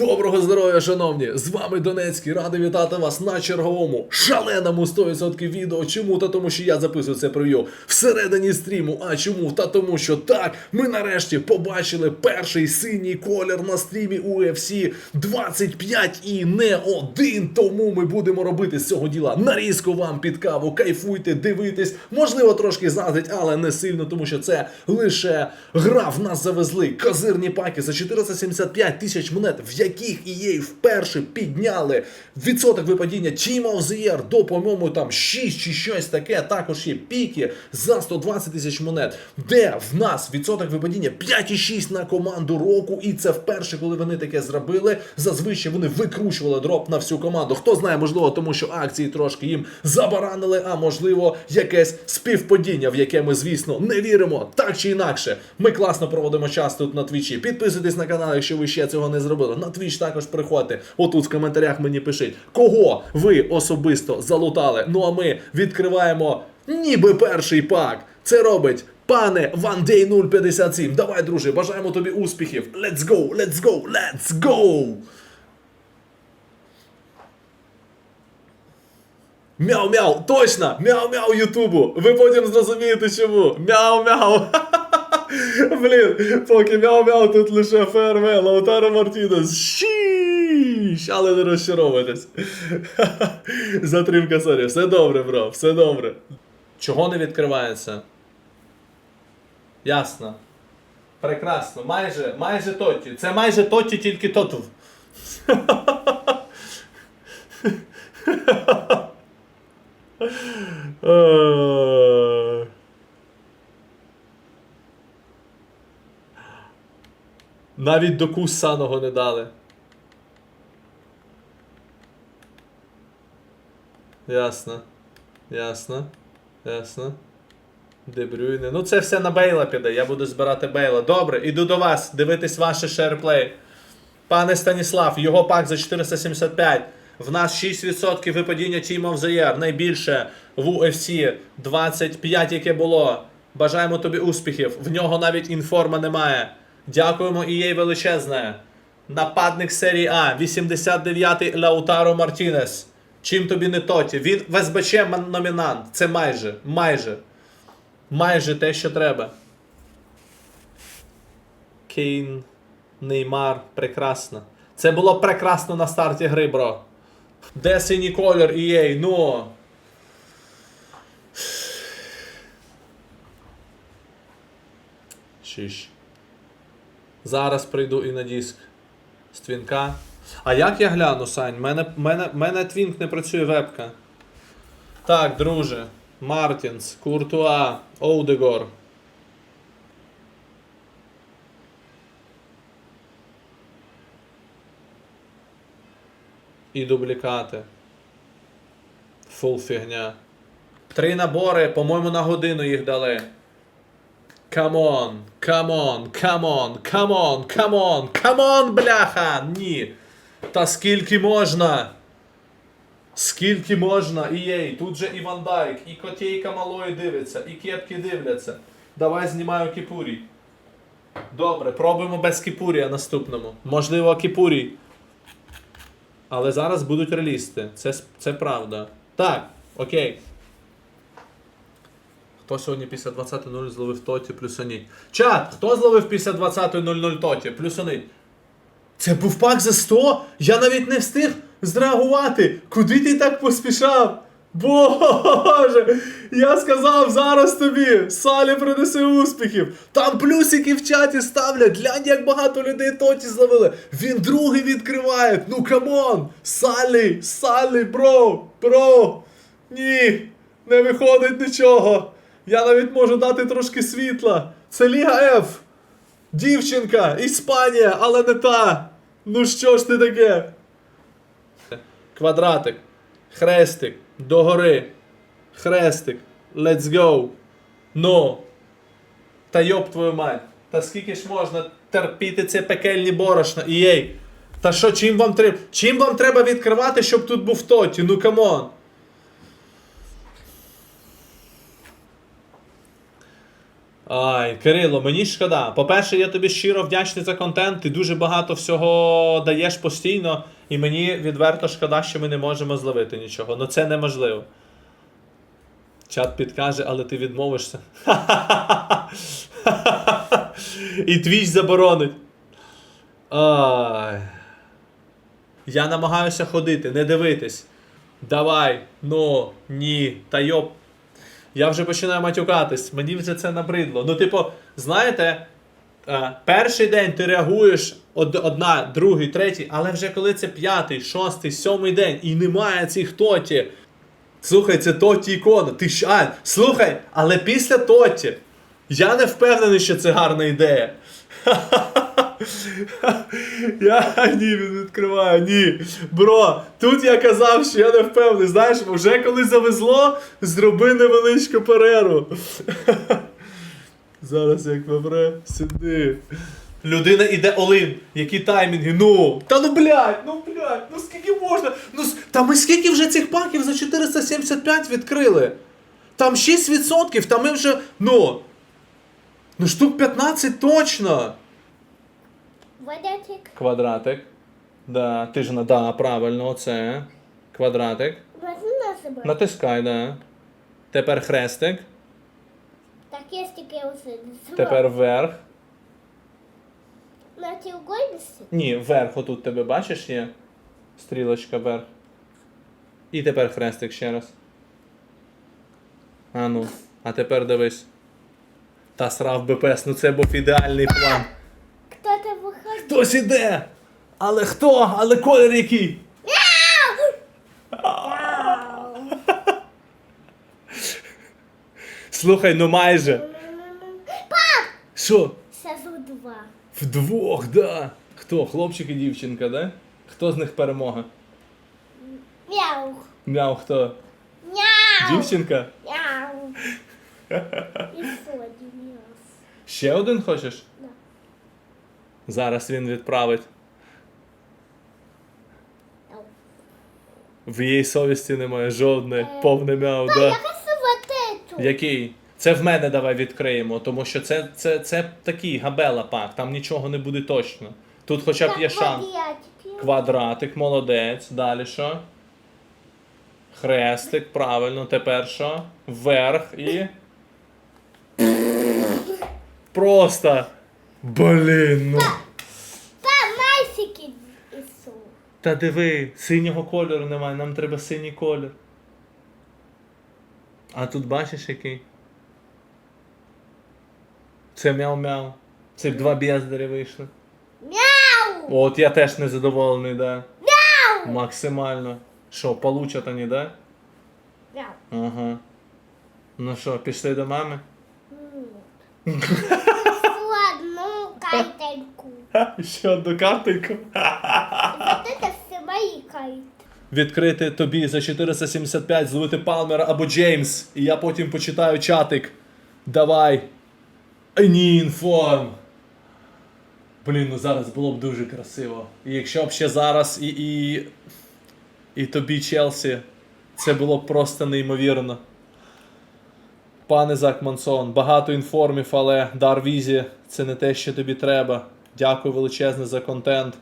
Доброго здоров'я, шановні! З вами Донецький. Радий вітати вас на черговому шаленому 100% відео. Чому? Та тому, що я записую це прев'ю всередині стріму. А чому? Та тому, що так, ми нарешті побачили перший синій колір на стрімі UFC 25 і не один. Тому ми будемо робити з цього діла нарізку вам під каву. Кайфуйте, дивитесь, можливо, трошки заздрить, але не сильно, тому що це лише гра. В нас завезли козирні паки за 475 тисяч монет, в яких EA вперше підняли відсоток випадіння Team of the Year до, по-моєму, там 6 чи щось таке. Також є піки за 120 тисяч монет, де в нас відсоток випадіння 5,6 на команду року. І це вперше, коли вони таке зробили. Зазвичай вони викручували дроп на всю команду. Хто знає, можливо, тому що акції трошки їм забаранили, а можливо, якесь співпадіння, в яке ми, звісно, не віримо. Так чи інакше, ми класно проводимо час тут на твічі. Підписуйтесь на канал, якщо ви ще цього не зробили. На твіч також приходьте. Отут в коментарях мені пишіть, кого ви особисто залутали. Ну а ми відкриваємо ніби перший пак. Це робить. Пане Вандей 057, давай, друже, бажаємо тобі успіхів. Let's go, let's go, let's go! Мяу-мяу, точно! Мяу-мяу Ютубу! Ви потім зрозумієте чому. Мяу-мяу! Блін, поки мяу-мяу тут лише ФРВ, Лаутаро Мартінес. Шіш! Але не розчаровуйтесь. Затримка сорі. Все добре, бро, все добре. Чого не відкривається? Ясно. Прекрасно. Майже, майже тоті. Це майже тоті, тільки тотув. Навіть до кусаного не дали. Ясно. Ясно. Ясно. Дебрюйне. Ну це все на Бейла піде. Я буду збирати Бейла. Добре, іду до вас. Дивитись ваше шерплей. Пане Станіслав, його пак за 475. В нас 6% випадіння Team of the Year. Найбільше в UFC 25, яке було. Бажаємо тобі успіхів. В нього навіть інформа немає. Дякуємо і їй величезне. Нападник серії А, 89-й Лаутаро Мартінес. Чим тобі не тоті? Він в СБЧ номінант. Це майже, майже. Майже те, що треба. Кейн, Неймар, прекрасно. Це було прекрасно на старті гри, бро. Де синій колір EA? Ну. Шіш. Зараз прийду і на диск. З твінка. А як я гляну, Сань? Мене, мене, мене твінк не працює вебка. Так, друже. Мартінс, Куртуа, Оудегор. І дублікати. Фул фігня. Три набори, по-моєму, на годину їх дали. Камон, камон, камон, камон, камон, камон, бляха! Ні. Та скільки можна? Скільки можна? І єй, тут же і Ван Дайк, і Котейка малої дивиться, і кепки дивляться. Давай знімаю кіпурі. Добре, пробуємо без кіпурія наступному. Можливо, кіпурій. Але зараз будуть релісти. Це, це правда. Так, окей. Хто сьогодні після 20.00 зловив тоті плюсоніть? Чат, хто зловив після 20.00 тоті? Плюсоніть. Це був пак за 100? Я навіть не встиг зреагувати. Куди ти так поспішав? Боже, я сказав зараз тобі, Салі принесе успіхів. Там плюсики в чаті ставлять. Глянь, як багато людей тоті зловили. Він другий відкриває. Ну камон! Салі, Салі, бро, бро. Ні, не виходить нічого. Я навіть можу дати трошки світла. Це Ліга F. Дівчинка, Іспанія, але не та. Ну що ж ти таке? Квадратик, хрестик, догори, хрестик, let's go. Ну. Та йоб твою мать. Та скільки ж можна терпіти ці пекельні борошна? І єй. Та що, чим вам треба? Чим вам треба відкривати, щоб тут був тоті? Ну камон. Ай, Кирило, мені шкода. По-перше, я тобі щиро вдячний за контент. Ти дуже багато всього даєш постійно, і мені відверто шкода, що ми не можемо зловити нічого. Ну це неможливо. Чат підкаже, але ти відмовишся. І твіч заборонить. Ай. Я намагаюся ходити, не дивитись. Давай, ну, ні, та йоп. Я вже починаю матюкатись, мені вже це набридло. Ну, типу, знаєте, е, перший день ти реагуєш одна, другий, третій, але вже коли це п'ятий, шостий, сьомий день і немає цих тоті. Слухай, це тоті ікона. Ти що? А, слухай, але після тоті я не впевнений, що це гарна ідея. Я ні, він відкриває, ні. Бро, тут я казав, що я не впевнений. Знаєш, вже коли завезло, зроби невеличку перерву. Зараз як вибре, сиди. Людина іде Олин. Які таймінги? Ну. Та ну блядь, ну блядь, ну скільки можна? Ну та ми скільки вже цих паків за 475 відкрили? Там 6%, та ми вже. Ну. Ну штук 15 точно. Водятик. Квадратик. Да, ти ж на да, правильно, оце. Квадратик. Возьми на себе. Натискай, да. Тепер хрестик. Так є тільки усе. Тепер вверх. На треугольниці? Ні, вверх отут тебе бачиш є. Стрілочка вверх. І тепер хрестик ще раз. А ну. А тепер дивись. Та срав БПС, ну це був ідеальний план. Хто-то виходить. Хтось іде! Але хто? Але колір який? Слухай, ну майже. Пап! Що? Сразу два. Вдвох, да. Хто? Хлопчик і дівчинка, да? Хто з них перемога? Мяу. Мяу, хто? Мяу. Дівчинка? Мяу. І що, Денис? Ще один хочеш? Зараз він відправить. В її совісті немає жодної. Е, Повне мяу, Я да. Який? Це в мене давай відкриємо, тому що це, це, це такий габела пак, там нічого не буде точно. Тут хоча б є шанс. Квадратик, молодець. Далі що? Хрестик, правильно. Тепер що? Вверх і. Просто. Блін, ну. Та майсики ісу. Та диви, синього кольору немає, нам треба синій колір. А тут бачиш який? Це мяу-мяу. Це б два бездарі вийшли. Мяу. От я теж незадоволений, да. Мяу. Максимально. Що, получат вони, да? Мяу. Ага. Ну що, пішли до мами? Ладно, кайтельку. Ще одну картинку. Все кайты. Відкрити тобі за 475, зловити Палмера або Джеймс. І я потім почитаю чатик. Давай. Ай, Ні, інформ. Блін, ну зараз було б дуже красиво. І якщо б ще зараз і, і, і тобі Челсі, це було б просто неймовірно. Пане Зак Мансон, багато інформів, але дар візі це не те, що тобі треба. Дякую величезне за контент.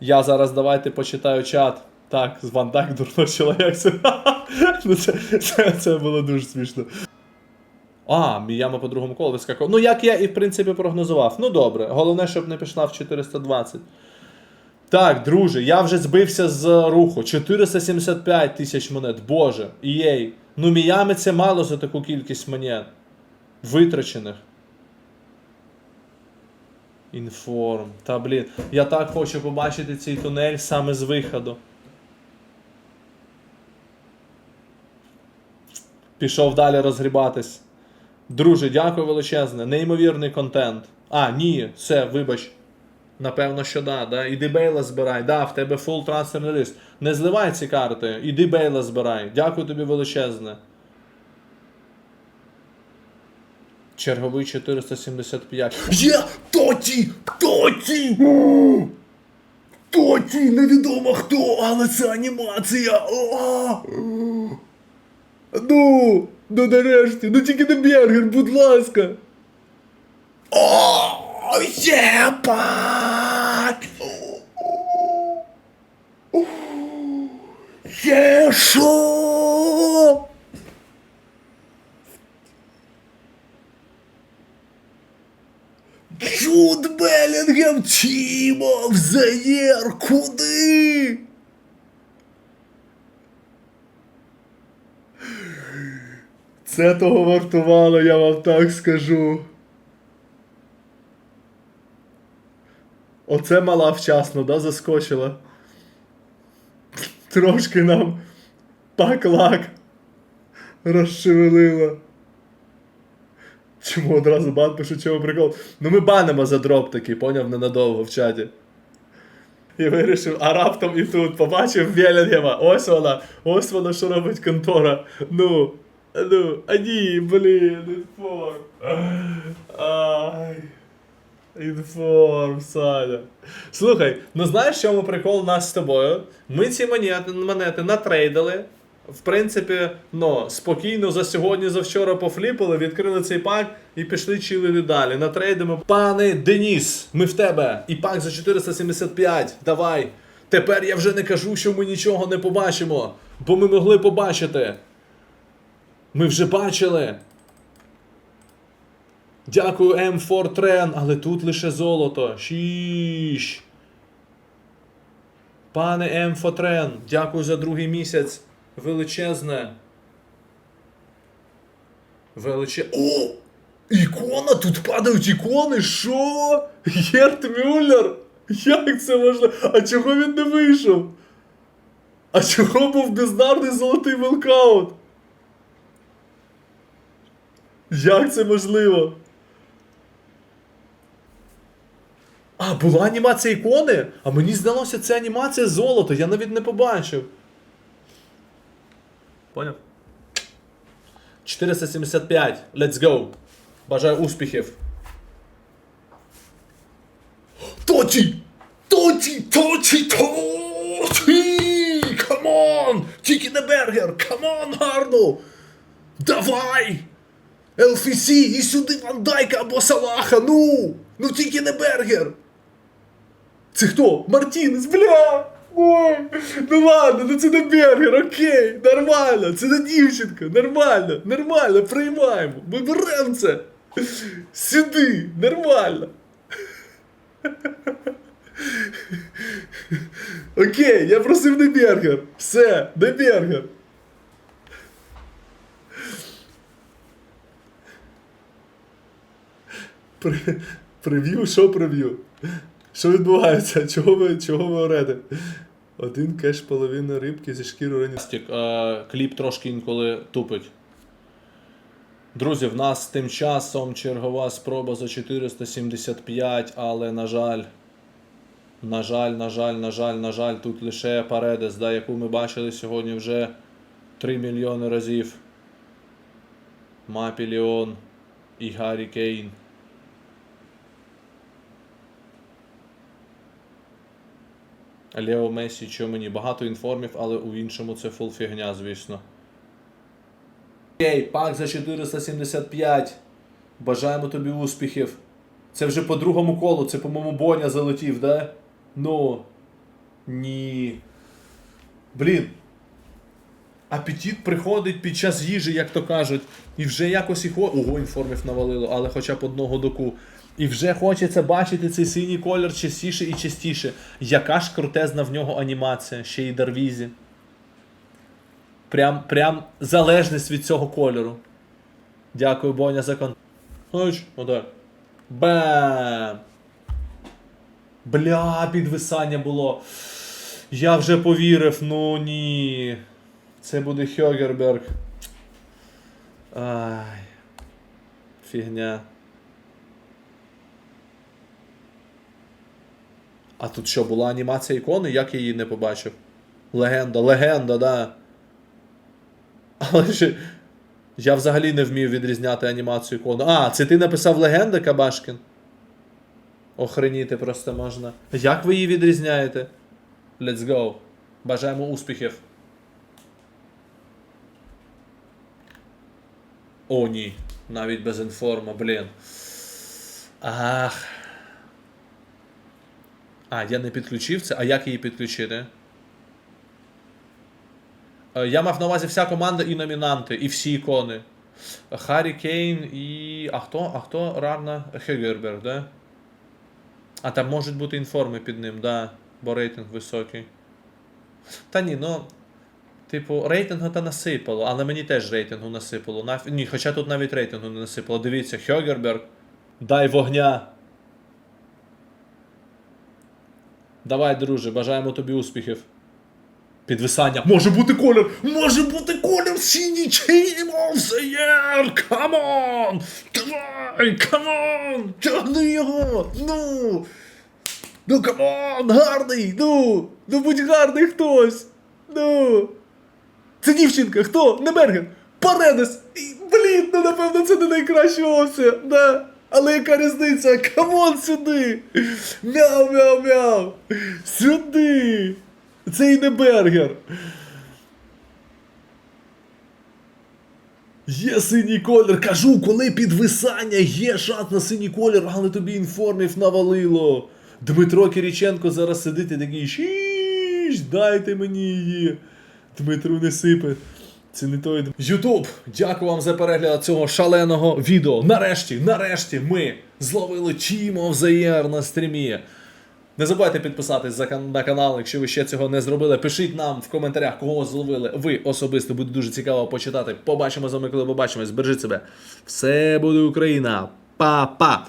Я зараз давайте почитаю чат. Так, з Ван Дайк дурно чоловік. Ну, це, це, це було дуже смішно. А, Міяма по другому колу вискакав. Ну, як я і в принципі прогнозував. Ну добре. Головне, щоб не пішла в 420. Так, друже, я вже збився з руху. 475 тисяч монет. Боже, єй. Ну, Міями це мало за таку кількість монет. Витрачених. Інформ. Та блін. Я так хочу побачити цей тунель саме з виходу. Пішов далі розгрібатись. Друже, дякую величезне. Неймовірний контент. А, ні, все, вибач. Напевно, що да, да. Іди Бейла збирай. Да, в тебе фул трансферний лист. Не зливай ці карти. Іди Бейла збирай. Дякую тобі величезне. Черговий 475. Є! Тоті! Тоті! Тоті! Невідомо хто, але це анімація! О! Ну! Ну нарешті! Ну тільки не Бергер, будь ласка! О, єбать! Є що? Джуд Белінгем Тімо Заєр, куди? Це того вартувало, я вам так скажу. Оце мала вчасно, да, заскочила. Трошки нам пак-лак розшевелила. Чому одразу бан пишу, чому прикол? Ну ми банимо за дроп такий, поняв, ненадовго в чаті. І вирішив, а раптом і тут побачив Велінгема. Ось вона, ось вона, що робить контора. Ну, ну, а ні, блін, інформ. Ай. Інформ, Саня. Слухай, ну знаєш, чому прикол нас з тобою? Ми ці монети, монети натрейдили. В принципі, ну, спокійно за сьогодні, за вчора пофліпали, відкрили цей пак і пішли чилити далі. Натрейдимо. Пане Деніс, ми в тебе. І пак за 475. Давай. Тепер я вже не кажу, що ми нічого не побачимо, бо ми могли побачити. Ми вже бачили. Дякую М4 Трен, але тут лише золото. Шіш. Пане М4 Трен, дякую за другий місяць. Величезне. Величе. О! Ікона! Тут падають ікони! Що? Герт Мюллер? Як це можливо? А чого він не вийшов? А чого був бездарний золотий волкаут? Як це можливо? А, була анімація ікони? А мені здалося, це анімація золота, я навіть не побачив. Поняв? 475. Let's go. Бажаю успіхів. Тоті! Тоті! Тоті! Тоті! Камон! Тільки не бергер! Камон, гарно! Давай! ЛФС, і сюди Ван Дайка або Салаха, ну! Ну тільки не бергер! Це хто? Мартінес, бля! Ой, ну ладно, ну це не бергер, окей, нормально, це не дівчинка, нормально, нормально, приймаємо, ми беремо це. Сюди, нормально. Окей, я просив не бергер. Все, не бергер. Прев'ю, що прев'ю? Що відбувається? Чого ви, чого ви орете? Один кеш половина рибки зі шкіру раністик. Кліп трошки інколи тупить. Друзі, в нас тим часом чергова спроба за 475, але на жаль. На жаль, на жаль, на жаль, на жаль, тут лише Паредес, да, яку ми бачили сьогодні вже 3 мільйони разів. Мапі Леон і Гаррі Кейн. Лео Месі, що мені багато інформів, але у іншому це фул фігня, звісно. Окей, пак за 475. Бажаємо тобі успіхів. Це вже по другому колу, це, по-моєму, Боня залетів, да? Ну. Ні. Блін. Апетит приходить під час їжі, як то кажуть. І вже якось і хо... Ого, інформів навалило, але хоча б одного доку. І вже хочеться бачити цей синій колір частіше і частіше. Яка ж крутезна в нього анімація, ще й Дарвізі. Прям, прям залежність від цього кольору. Дякую, Боня, за кон. Хоч, отак. Бам! Бля, підвисання було. Я вже повірив, ну ні. Це буде Хьогерберг. Ай. Фігня. А тут що, була анімація ікони? Як я її не побачив? Легенда, легенда, да. Але ж я взагалі не вмів відрізняти анімацію ікони. А, це ти написав легенда, Кабашкін? Охреніти просто можна. Як ви її відрізняєте? Let's go. Бажаємо успіхів. О, ні. Навіть без інформа, блін. Ах. А, я не підключив це. А як її підключити? Е, Я мав на увазі вся команда і номінанти, і всі ікони. Харі Кейн і. А хто? А хто Рарна Хегерберг, да? А там можуть бути інформи під ним, да. Бо рейтинг високий. Та ні, ну. Типу, рейтингу та насипало, але мені теж рейтингу насипало. Ні, хоча тут навіть рейтингу не насипало. Дивіться, Хьогерберг. Дай вогня. Давай, друже, бажаємо тобі успіхів. Підвисання. Може бути колір! Може бути колір синій Chain of the Year! Камон! Давай! Камон! Тягни його! Ну! Ну камон! Гарний! Ну! Ну будь гарний хтось! Ну! Це дівчинка, хто? Не Берген! Паредес! Блін, ну напевно це не найкраща опція, да. Але яка різниця? Камон сюди! Мяу, мяу, мяу! Сюди! Це і не Бергер! Є синій колір, кажу, коли підвисання, є шанс на синій колір, але тобі інформів навалило. Дмитро Кириченко зараз сидить і такий дайте мені її. Дмитру не сипе. Той. Ютуб, дякую вам за перегляд цього шаленого відео. Нарешті, нарешті ми зловили of the на стрімі. Не забувайте підписатись на канал, якщо ви ще цього не зробили. Пишіть нам в коментарях, кого зловили ви особисто. Буде дуже цікаво почитати. Побачимо з вами, коли побачимось. Бережіть себе. Все буде Україна. Па-па!